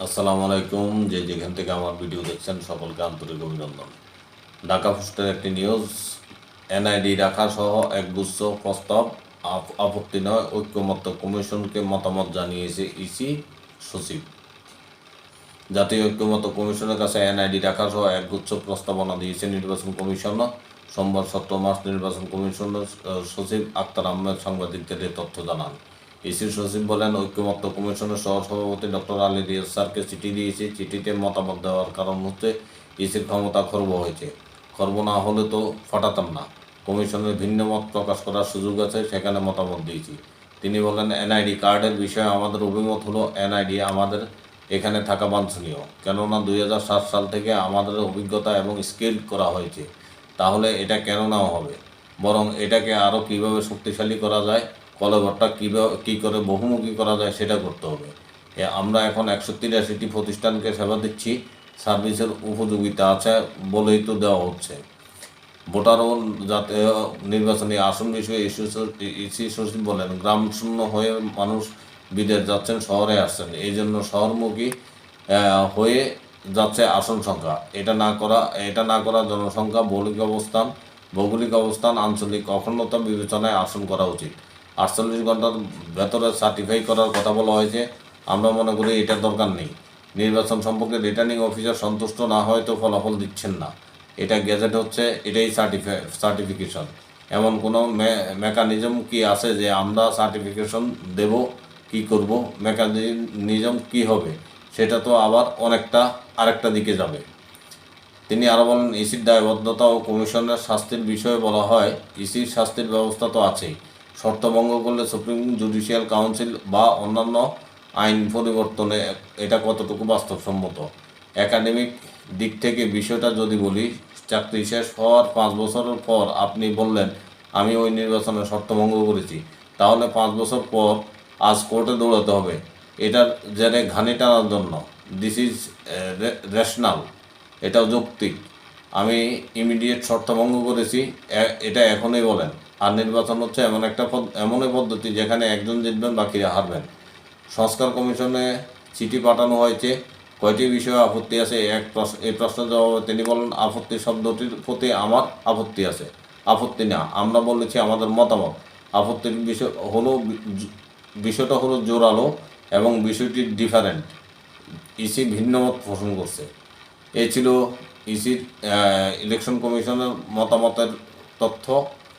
আসসালামু আলাইকুম। যে যেখান থেকে আমার ভিডিও দেখছেন, সকলকে আন্তরিক অভিনন্দন। ঢাকা পোস্টের একটি নিউজ, এনআইডি রাখা সহ একগুচ্ছ প্রস্তাব, আপ- আপত্তি নয়, ঐক্যমত্য কমিশনকে মতামত জানিয়েছে ইসি সচিব। জাতীয় ঐক্যমত্য কমিশনের কাছে এনআইডি রাখা সহ একগুচ্ছ প্রস্তাবনা দিয়েছে নির্বাচন কমিশন সোমবার সতেরো মার্চ নির্বাচন কমিশনের সচিব আক্তার আহমেদ সাংবাদিকদের তথ্য জানান। ইসির সচিব বলেন ঐক্যমত্য কমিশনের সহ সভাপতি ডক্টর আলী রিয়াজ স্যারকে চিঠি দিয়েছি। চিঠিতে মতামত দেওয়ার কারণ হচ্ছে ইসির ক্ষমতা খর্ব হয়েছে। খর্ব না হলে তো ফাটাতাম না। কমিশনের ভিন্ন মত প্রকাশ করার সুযোগ আছে, সেখানে মতামত দিয়েছি। তিনি বলেন, এনআইডি কার্ডের বিষয়ে আমাদের অভিমত হলো, এনআইডি আমাদের এখানে থাকা বাঞ্ছনীয়। কেননা দুই হাজার সাত সাল থেকে আমাদের অভিজ্ঞতা এবং স্কিল করা হয়েছে। তাহলে এটা কেন নেওয়া হবে? বরং এটাকে আরও কীভাবে শক্তিশালী করা যায় কলঘরটা কীভাবে কী করে বহুমুখী করা যায় সেটা করতে হবে। আমরা এখন একশো তিরাশিটি প্রতিষ্ঠানকে সেবা দিচ্ছি। সার্ভিসের উপযোগিতা আছে বলেই তো দেওয়া হচ্ছে। ভোটার ও জাতীয় নির্বাচনী আসন বিষয়ে ইসি সচিব বলেন, গ্রাম শূন্য হয়ে মানুষ বিদেশ যাচ্ছেন, শহরে আসছেন। এই জন্য শহরমুখী হয়ে যাচ্ছে আসন সংখ্যা। এটা না করা, এটা না করা জনসংখ্যা ভৌগোলিক অবস্থান ভৌগোলিক অবস্থান, আঞ্চলিক অখণ্ডতা বিবেচনায় আসন করা উচিত। আটচল্লিশ ঘণ্টার ভেতরে সার্টিফাই করার কথা বলা হয়েছে। আমরা মনে করি এটার দরকার নেই। নির্বাচন সম্পর্কে রিটার্নিং অফিসার সন্তুষ্ট না হয় তো ফলাফল দিচ্ছেন না। এটা গেজেট হচ্ছে, এটাই সার্টিফাই সার্টিফিকেশন এমন কোনো মেকানিজম কি আছে যে আমরা সার্টিফিকেশন দেব, কি করব মেকানিজম কি হবে, সেটা তো আবার অনেকটা, আরেকটা দিকে যাবে। তিনি আরও বলেন, ইসির দায়বদ্ধতা ও কমিশনের শাস্তির বিষয়ে বলা হয়, ইসির শাস্তির ব্যবস্থা তো আছেই। শর্ত ভঙ্গ করলে সুপ্রিম জুডিশিয়াল কাউন্সিল বা অন্যান্য আইন পরিবর্তনে এটা কতটুকু বাস্তবসম্মত? একাডেমিক দিক থেকে বিষয়টা যদি বলি, চাকরি শেষ হওয়ার পাঁচ বছরের পর আপনি বললেন, আমি ওই নির্বাচনে শর্ত ভঙ্গ করেছি। তাহলে পাঁচ বছর পর আজ কোর্টে দৌড়াতে হবে। এটার জেরে ঘানি টানার জন্য। দিস ইজ রেশনাল এটাও যৌক্তিক। আমি ইমিডিয়েট শর্তভঙ্গ করেছি এটা এখনই বলেন। আর নির্বাচন হচ্ছে এমন একটা এমনই পদ্ধতি যেখানে একজন জিতবেন, বাকিরা হারবেন। সংস্কার কমিশনে চিঠি পাঠানো হয়েছে। কয়টি বিষয়ে আপত্তি আছে? এক প্রশ্ন, এই প্রশ্নের জবাবে তিনি বলেন, আপত্তি শব্দটির প্রতি আমার আপত্তি আছে। আপত্তি না, আমরা বলেছি আমাদের মতামত। আপত্তির বিষয় হলো, বিষয়টা হলো জোরালো এবং বিষয়টি ডিফারেন্ট ইসি ভিন্ন মত পোষণ করছে। এই ছিল ইসির ইলেকশন কমিশনের মতামতের তথ্য।